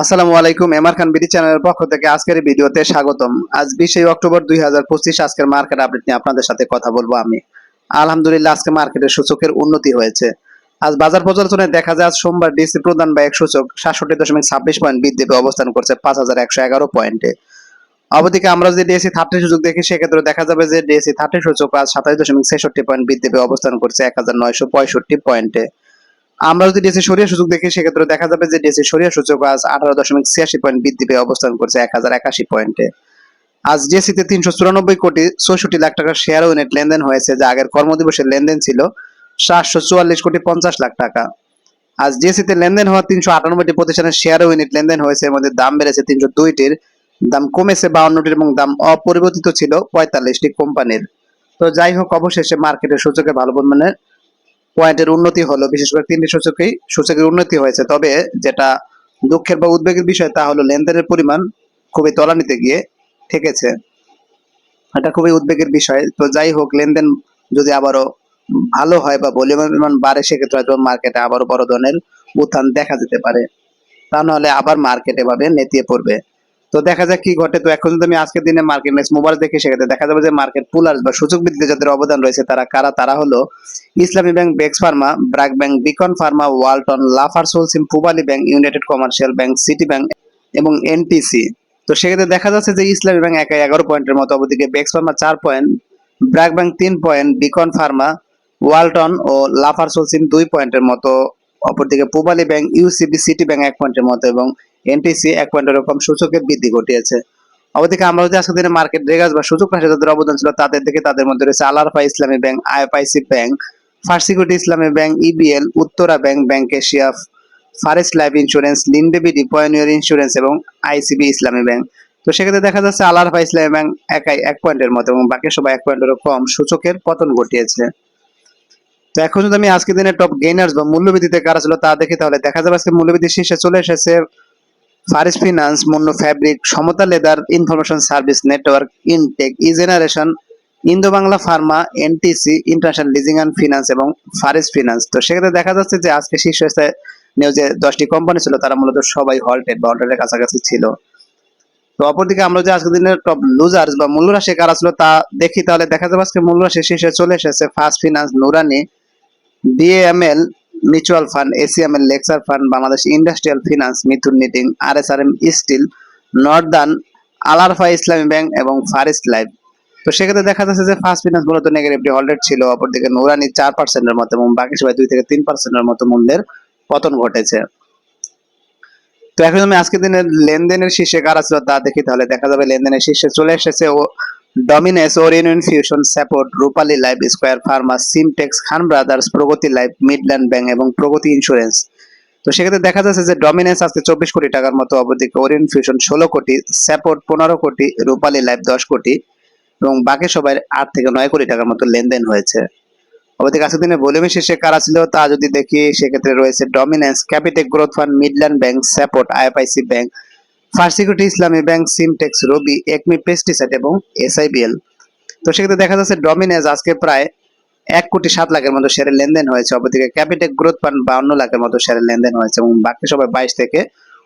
আসসালামু আলাইকুম, এমআর খান বিডি চ্যানেলের পক্ষ থেকে আজকের ভিডিওতে স্বাগতম। আজ বিশে অক্টোবর দুই হাজার পঁচিশ আজকের মার্কেট আপডেট নিয়ে আপনাদের সাথে কথা বলব আমি। আলহামদুলিল্লাহ, আজকে মার্কেটের সূচকের উন্নতি হয়েছে। আজ বাজার পর্যালোচনায় দেখা যায়, আজ সোমবার ডিসি প্রধান ব্যয় সূচক সাতষট্টি দশমিক ছাব্বিশ পয়েন্ট বৃদ্ধি পেয়ে অবস্থান করছে পাঁচ হাজার একশো এগারো পয়েন্টে। অবদিকে আমরা যদি ডিএসসি থার্টি সূচক দেখি, সেক্ষেত্রে দেখা যাবে যে ডিএসসি থার্টি সূচক আজ সাতাশ দশমিক ছেষট্টি পয়েন্ট বৃদ্ধি পেয়ে অবস্থান করছে এক হাজার নয়শো পঁয়ষট্টি পয়েন্টে। আমরা যদি ডিএসসি সরিয়া সূচক দেখি, সেক্ষেত্রে দেখা যাবে যে ডিএসসি সরিয়া সূচক আজ আঠারো দশমিক ছিয়াশি পয়েন্ট বৃদ্ধি পেয়ে অবস্থান করছে এক হাজার একাশি পয়েন্টে আজ ডিএসসিতে তিনশো চুরানব্বই কোটি চৌষট্টি লাখ টাকার শেয়ার ইউনিট লেনদেন হয়েছে, যা আগের কর্মদিবসের লেনদেন ছিল সাতশো চুয়াল্লিশ কোটি পঞ্চাশ লাখ টাকা। আজ ডিএসসিতে লেনদেন হওয়া তিনশো আটানব্বইটি প্রতিষ্ঠানের শেয়ার ইউনিট লেনদেন হয়েছে, এর মধ্যে দাম বেড়েছে তিনশো দুইটির, দাম কমেছে বাউন্নটির এবং দাম অপরিবর্তিত ছিল পঁয়তাল্লিশটি কোম্পানির। তো যাই হোক, অবশেষে মার্কেটের সূচকে ভালো পরিমাণে পয়েন্টের উন্নতি হলো, বিশেষ করে তিনটি সূচকেই, সূচকের উন্নতি হয়েছে। তবে যেটা দুঃখের বা উদ্বেগের বিষয়, তা হলো লেনদেনের পরিমাণ খুবই তলানিতে গিয়ে ঠেকেছে। এটা খুবই উদ্বেগের বিষয়। তো যাই হোক, লেনদেন যদি আবারও ভালো হয় বা ভলিউমের পরিমাণ বাড়ে, সেক্ষেত্রে হয়তো মার্কেটে আবারও বড় ধরনের উত্থান দেখা যেতে পারে। তা নাহলে আবার মার্কেট এভাবে নেতিয়ে পড়বে। তো দেখা যাক কি ঘটে। তো এখন যদি আমি আজকের দিনে মার্কেট নেক্সট মোবাইল দেখি, সেক্ষেত্রে দেখা যাবে যে মার্কেট পুলার্স বা সূচক বৃদ্ধিতে যাদের অবদান রয়েছে, তারা কারা? তারা হলো Islami Bank, Bex Pharma BRAC Bank, Beacon Pharma, Walton, Lafarge Holcim, Pubali Bank, United Commercial Bank, City Bank এবং এনটিসি। তো সেক্ষেত্রে দেখা যাচ্ছে যে ইসলামী ব্যাংক একা এগারো পয়েন্টের মতো অবদিকে বেক্স ফার্মা চার পয়েন্ট ব্র্যাক ব্যাংক তিন পয়েন্ট, বিকন ফার্মা, ওয়ালটন ও লাফার সোলসিম দুই পয়েন্টের মতো, অপরদিকে Pubali Bank, UCB, City Bank এক পয়েন্টের মতো এবং এনটিসি এক পয়েন্ট এরকম সূচকের বৃদ্ধি ঘটিয়েছে। অবদিকে আমরা যদি আজকে দিনে মার্কেট রেগাস বা সূচক রাশি যাদের অবদান ছিল তাদের দিকে তাদের মধ্যে রয়েছে Al-Arafah Islami Bank IFIC Bank First Security Islami Bank EBL Uttara Bank Bank Asia Fareast Life Insurance Linde BD Pioneer Insurance এবং আইসিবি ইসলামী ব্যাংক তো সেক্ষেত্রে দেখা যাচ্ছে আলারফা ইসলামী ব্যাংক একাই এক পয়েন্টের মতো এবং বাকি সবাই এক পয়েন্টেরও কম সূচকের পতন ঘটিয়েছে। তো এখন যদি আমি আজকের দিনে টপ গেইনার্স বা মূল্যবৃদ্ধিতে কারা ছিল তা দেখি, তাহলে দেখা যাবে আজকে মূল্যবৃদ্ধির শীর্ষে চলে এসেছে Faris Finance Monno Fabric Samata Leather Information Service Network Intech E Generation Indo Bangla Pharma NTC International Leasing and Finance এবং ফারিস ফিনান্স তো সেক্ষেত্রে দেখা যাচ্ছে যে আজকে শীর্ষস্থানে যে দশটি কোম্পানি ছিল, তারা মূলত সবাই হল্টেড বা হল্টেডের কাছাকাছি ছিল। তো অপরদিকে আমরা যে আজকের দিনের টপ লুজার্স বা মূল্যরাশি কারা ছিল তা দেখি, তাহলে দেখা যাবে আজকে মূল্যরাশি শীর্ষে চলে এসেছে First Finance Nurani BML Mutual Fund ACML Lexar Fund, Bangladesh Industrial Finance, Mithun Knitting RSRM Steel, Northern, Al-Arafah Islami Bank এবং ফারিস্ট লাইফ। তো সেক্ষেত্রে দেখা যাচ্ছে যে ফার্স্ট ফিনান্স মূলত নেগেটিভটি হল্ডেড ছিল, অপরদিকে নুরানি চার পার্সেন্টের মতো এবং বাকি সবাই দুই থেকে তিন পার্সেন্টের মতো মূল্যের পতন ঘটেছে। তো এখন আমি আজকের দিনের লেনদেনের শীর্ষে কারা ছিল তা দেখি, তাহলে দেখা যাবে লেনদেনের শীর্ষে চলে এসেছে ও Dominage Orion Infusion support Rupali Life Square Pharma Simtex Khan Brothers Pragati Life Midland Bank এবং প্রগতি ইন্স্যুরেন্স তো সেক্ষেত্রে দেখা যাচ্ছে যে ডমিনেন্স আজকে চব্বিশ কোটি টাকার মতো অবদিকে ওরিয়ন ফিউশন ষোলো কোটি সাপোর্ট পনেরো কোটি রূপালী লাইফ দশ কোটি এবং বাকি সবাই আট থেকে নয় কোটি টাকার মতো লেনদেন হয়েছে। অবদিকে আজকের দিনে ভলিউমের শীর্ষে কারা ছিল তা যদি দেখি, সেক্ষেত্রে রয়েছে Dominage Capitec Growth Fund Midland Bank support IFIC Bank First Security Islami Bank Simtex Robi ACME Pesticide এবং এসআইবিএল। তো সেক্ষেত্রে দেখা যাচ্ছে ডমিনেজ আজকে প্রায় এক কোটি সাত লাখের মতো শেয়ারের লেনদেন হয়েছে। অপরদিকে ক্যাপিটেক গ্রোথ ফান্ড বাউন্ন লাখের মতো শেয়ারের লেনদেন হয়েছে এবং বাকি সবাই বাইশ থেকে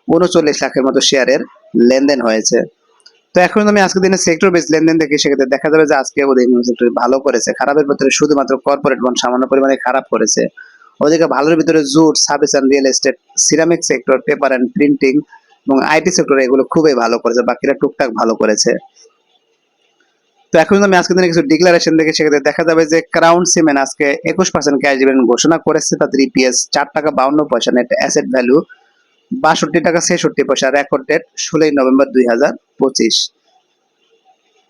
উনচল্লিশ লাখের মতো শেয়ারের লেনদেন হয়েছে। তো এখন আমি আজকে দিনে সেক্টর বেস লেনদেন দেখি, সেক্ষেত্রে দেখা যাবে যে আজকে ওদের সেক্টর ভালো করেছে। খারাপের ভিতরে শুধুমাত্র কর্পোরেট বন্ড সামান্য পরিমাণে খারাপ করেছে। ওদিকে ভালোর ভিতরে jute service and real estate ceramic sector paper and printing এবং আইটি সেক্টরে এগুলো খুবই ভালো করেছে, বাকিরা টুকটাক ভালো করেছে। তো এখন আমি আজকে দিনে কিছু ডিক্লারেশন দেখে সেক্ষেত্রে দেখা যাবে যে ক্রাউন সিমেন্ট আজকে একুশ পার্সেন্ট ক্যাশ ডিভিডেন্ড ঘোষণা করেছে, তাদের ইপিএস চার টাকা বাউন্ন পয়সা নেট অ্যাসেট ভ্যালু বাষট্টি টাকা ছেষট্টি পয়সা রেকর্ড ডেট ষোলোই নভেম্বর দুই হাজার পঁচিশ।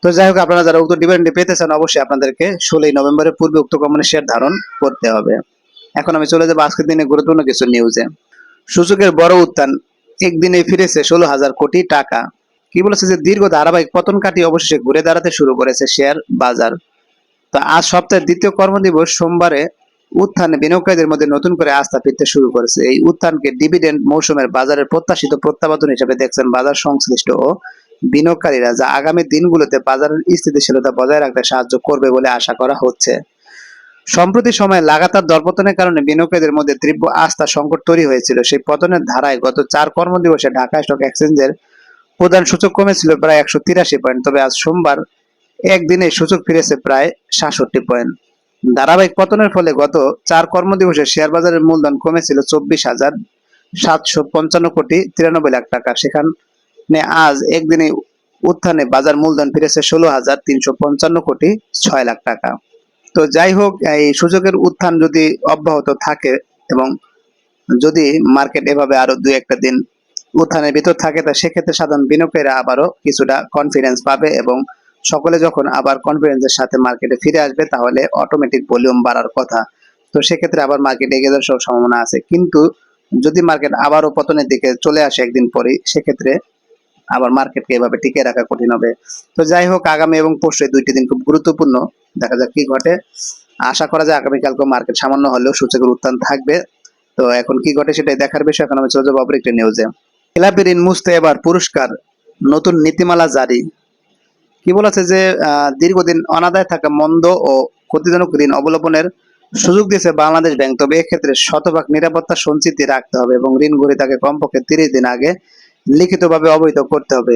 তো যাই হোক, আপনারা যারা উক্ত ডিভিডেন্ড পেতে চান অবশ্যই আপনাদেরকে ষোলোই নভেম্বরের পূর্বে উক্ত কোম্পানির শেয়ার ধারণ করতে হবে। এখন আমি চলে যাব আজকের দিনে গুরুত্বপূর্ণ কিছু নিউজে সূচকের বড় উত্থান একদিনে ফিরেছে ষোলো হাজার কোটি টাকা। কি বলেছে যে দীর্ঘ ধারাবাহিক পতন কাটিয়ে অবশেষে ঘুরে দাঁড়াতে শুরু করেছে শেয়ার বাজার। তো আজ সপ্তাহের দ্বিতীয় কর্মদিবস সোমবারে উত্থানে বিনিয়োগকারীদের মধ্যে নতুন করে আস্থা ফিরতে শুরু করেছে। এই উত্থানকে ডিভিডেন্ড মৌসুমের বাজারের প্রত্যাশিত প্রত্যাবর্তন হিসেবে দেখছেন বাজার সংশ্লিষ্ট ও বিনিয়োগকারীরা, যা আগামী দিনগুলোতে বাজারের স্থিতিশীলতা বজায় রাখতে সাহায্য করবে বলে আশা করা হচ্ছে। সম্প্রতি সময়ে লাগাতার দরপতনের কারণে বিনিয়োগকারীদের মধ্যে তীব্র আস্থা সংকট তৈরি হয়েছিল। সেই পতনের ধারায় গত চার কর্মদিবসে ঢাকা স্টক এক্সচেঞ্জের প্রধান সূচক কমেছিল প্রায় একশো তিরাশি পয়েন্ট, তবে আজ সোমবার একদিনে সূচক ফিরেছে প্রায় সাতষট্টি পয়েন্ট। ধারাবাহিক পতনের ফলে গত চার কর্মদিবসে শেয়ার বাজারের মূলধন কমেছিল চব্বিশ হাজার সাতশো পঞ্চান্ন কোটি তিরানব্বই লাখ টাকা। সেখানে আজ একদিনে উত্থানে বাজার মূলধন ফিরেছে ষোলো হাজার তিনশো পঞ্চান্ন কোটি ছয় লাখ টাকা। তো যাই হোক, এই সূচকের উত্থান যদি অব্যাহত থাকে এবং যদি মার্কেট এভাবে আরও দুই একটা দিন উত্থানের ভিতর থাকে, তা সেক্ষেত্রে সাধারণ বিনিয়োগকারীরা আবারও কিছুটা কনফিডেন্স পাবে এবং সকলে যখন আবার কনফিডেন্সের সাথে মার্কেটে ফিরে আসবে, তাহলে অটোমেটিক ভলিউম বাড়ার কথা। তো সেক্ষেত্রে আবার মার্কেট এগিয়ে যাওয়ার সব সম্ভাবনা আছে। কিন্তু যদি মার্কেট আবারও পতনের দিকে চলে আসে একদিন পরেই, সেক্ষেত্রে আবার মার্কেটকে এভাবে টিকে রাখা কঠিন হবে। তো যাই হোক, আগামী এবং পরশু দুইটি দিন খুব গুরুত্বপূর্ণ। দেখা যাক কি ঘটে। আশা করা যায় আগামীকালকে মার্কেট সামান্য হলেও সূচকের উত্থান থাকবে। তো এখন কি ঘটে সেটাই দেখার বিষয়। এখন আমি চলে যাব অপর একটি নিউজে খেলাপি ঋণ মুছতে এবার পুরস্কার, নতুন নীতিমালা জারি। কি বলেছে যে দীর্ঘদিন অনাদায় থাকা মন্দ ও ক্ষতিজনক ঋণ অবলম্বনের সুযোগ দিয়েছে বাংলাদেশ ব্যাংক। তবে এক্ষেত্রে শতভাগ নিরাপত্তা সঞ্চিতি রাখতে হবে এবং ঋণ তাকে কমপক্ষে তিরিশ দিন আগে লিখিতভাবে অবৈধ করতে হবে।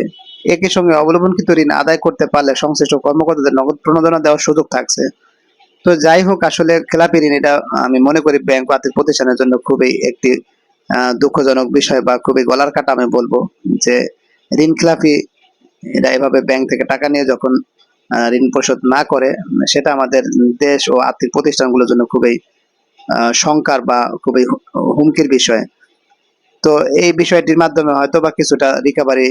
একই সঙ্গে অবলম্বনকৃত ঋণ আদায় করতে পারলে সংশ্লিষ্ট কর্মকর্তাদের নগদ প্রণোদনা দেওয়ার সুযোগ থাকছে। তো যাই হোক, আসলে খেলাপি ঋণ এটা আমি মনে করি ব্যাংক আর্থিক প্রতিষ্ঠানের জন্য খুবই একটি দুঃখজনক বিষয় বা খুবই গলার কাটা আমি বলব যে ঋণ খেলাপি এরা এভাবে ব্যাংক থেকে টাকা নিয়ে যখন ঋণ পরিশোধ না করে, সেটা আমাদের দেশ ও আর্থিক প্রতিষ্ঠানগুলোর জন্য খুবই শঙ্কার বা খুবই হুমকির বিষয়। তো এই বিষয়টির মাধ্যমে হয়তো বা কিছুটা রিকভারি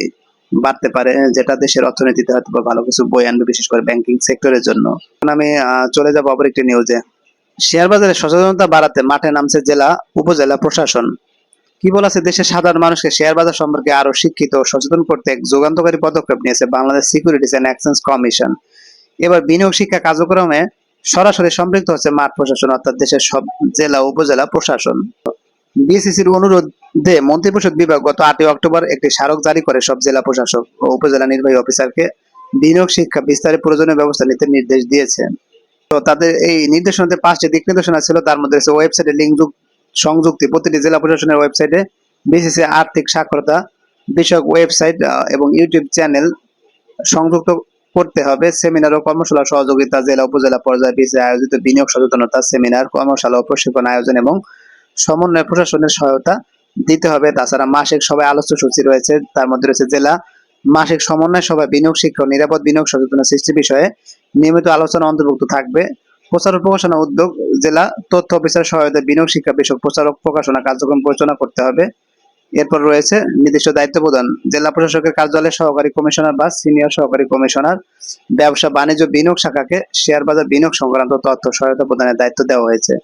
বাড়তে পারে, যেটা দেশের অর্থনীতিতে হয়তো বা ভালো কিছু বই আনবে, বিশেষ করে ব্যাংকিং সেক্টরের জন্য। আমি চলে যাব অপর একটি নিউজে শেয়ার বাজারে সচেতনতা বাড়াতে মাঠে নামছে জেলা, উপজেলা প্রশাসন। কি বলেছে দেশের সাধারণ মানুষকে? শেয়ার বাজার সম্পর্কে আরও শিক্ষিত সচেতন করতে এক যুগান্তকারী পদক্ষেপ নিয়েছে Bangladesh Securities and Exchange Commission এবার বিনিয়োগ শিক্ষা কার্যক্রমে সরাসরি সম্পৃক্ত হচ্ছে মাঠ প্রশাসন, অর্থাৎ দেশের সব জেলা, উপজেলা প্রশাসন। বিসিসির অনুরোধে মন্ত্রিপরিষদ বিভাগ গত আটই অক্টোবর একটি স্মারক জারি করে সব জেলা প্রশাসক ও উপজেলা নির্বাহী অফিসারকে বিনিয়োগ, শিক্ষা বিস্তারে প্রয়োজনীয় ব্যবস্থা নিতে নির্দেশ দিয়েছে। তো তাদের এই নির্দেশনাতে পাঁচটি দিক নির্দেশনা ছিল। তার মধ্যে রয়েছে ওয়েবসাইটে লিঙ্ক সংযুক্তি। প্রতিটি জেলা প্রশাসনের ওয়েবসাইটে বিসিসি আর্থিক সাক্ষরতা বিষয়ক ওয়েবসাইট এবং ইউটিউব চ্যানেল সংযুক্ত করতে হবে। সেমিনার ও কর্মশালা সহযোগিতা জেলা, উপজেলা পর্যায়ে বিসিসি আয়োজিত বিনিয়োগ সচেতনতা সেমিনার, কর্মশালা ও প্রশিক্ষণ আয়োজন এবং সমন্বয় প্রশাসনের সহায়তা দিতে হবে। তাছাড়া মাসিক সভায় আলোচ্য সূচি রয়েছে। তার মধ্যে রয়েছে জেলা মাসিক সমন্বয় সভায় বিনিয়োগ শিক্ষা নিরাপদ বিনিয়োগ সচেতনতা সৃষ্টি বিষয়ে নিয়মিত আলোচনা অন্তর্ভুক্ত থাকবে। প্রচার ও প্রকাশনা উদ্যোগ, জেলা তথ্য অফিসার সহায়তায় বিনিয়োগ শিক্ষা বিষয়ক প্রচার ও প্রকাশনা কার্যক্রম পরিচালনা করতে হবে। এরপর রয়েছে নির্দিষ্ট দায়িত্ব প্রদান। জেলা প্রশাসকের কার্যালয়ে সহকারী কমিশনার বা সিনিয়র সহকারী কমিশনার ব্যবসা, বাণিজ্য বিনিয়োগ শাখাকে শেয়ার বাজার বিনিয়োগ সংক্রান্ত তথ্য সহায়তা প্রদানের দায়িত্ব দেওয়া হয়েছে।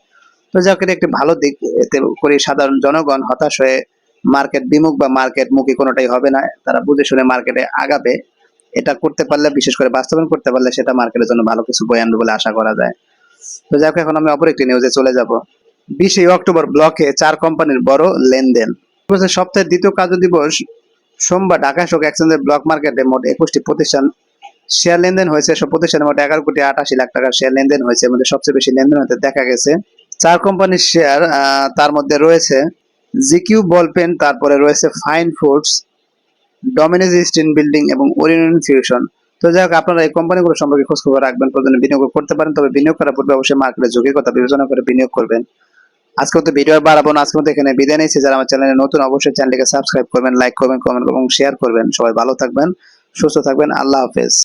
তো একটি ভালো দিক এতে করে সাধারণ জনগণ হতাশ হয়ে মার্কেট বিমুখ বা মার্কেট মুখী কোনোটাই হবে না। তারা বুঝে শুনে মার্কেটে আগাবে। এটা করতে পারলে, বিশেষ করে বাস্তবায়ন করতে পারলে সেটা মার্কেটের জন্য ভালো কিছু বই আনবে বলে আশা করা যায়। তো যাক এখন আমি অপর একটি নিউজে চলে যাব। বিশে অক্টোবর ব্লকে চার কোম্পানির বড় লেনদেন। সপ্তাহের দ্বিতীয় কার্য দিবস সোমবার ঢাকা স্টক এক্সচেঞ্জের ব্লক মার্কেটে মোট একুশটি প্রতিষ্ঠান শেয়ার লেনদেন হয়েছে। সব প্রতিষ্ঠানের মোট এগারো কোটি আটাশি লাখ টাকার শেয়ার লেনদেন হয়েছে। মধ্যে সবচেয়ে বেশি লেনদেন হতে দেখা গেছে। চার কোম্পানির শেয়ার তার মধ্যে রয়েছে জিকিউ বল পেন তারপরে রয়েছে Fine Foods Dominage Steel Building এবং ওরিয়ন ফিউশন তো যাই হোক, আপনারা এই কোম্পানিগুলো সম্পর্কে খোঁজ খবর রাখবেন প্রয়োজনে বিনিয়োগ করতে পারেন, তবে বিনিয়োগ করার পূর্বে অবশ্যই মার্কেটের ঝুঁকির কথা বিবেচনা করে বিনিয়োগ করবেন। আজকে তো ভিডিও বাড়াবো না আজকে মতো এখানে বিদায় নিচ্ছি। যারা আমার চ্যানেলে নতুন, অবশ্যই চ্যানেলটিকে সাবস্ক্রাইব করবেন লাইক করবেন কমেন্ট এবং শেয়ার করবেন। সবাই ভালো থাকবেন, সুস্থ থাকবেন, আল্লাহ হাফেজ।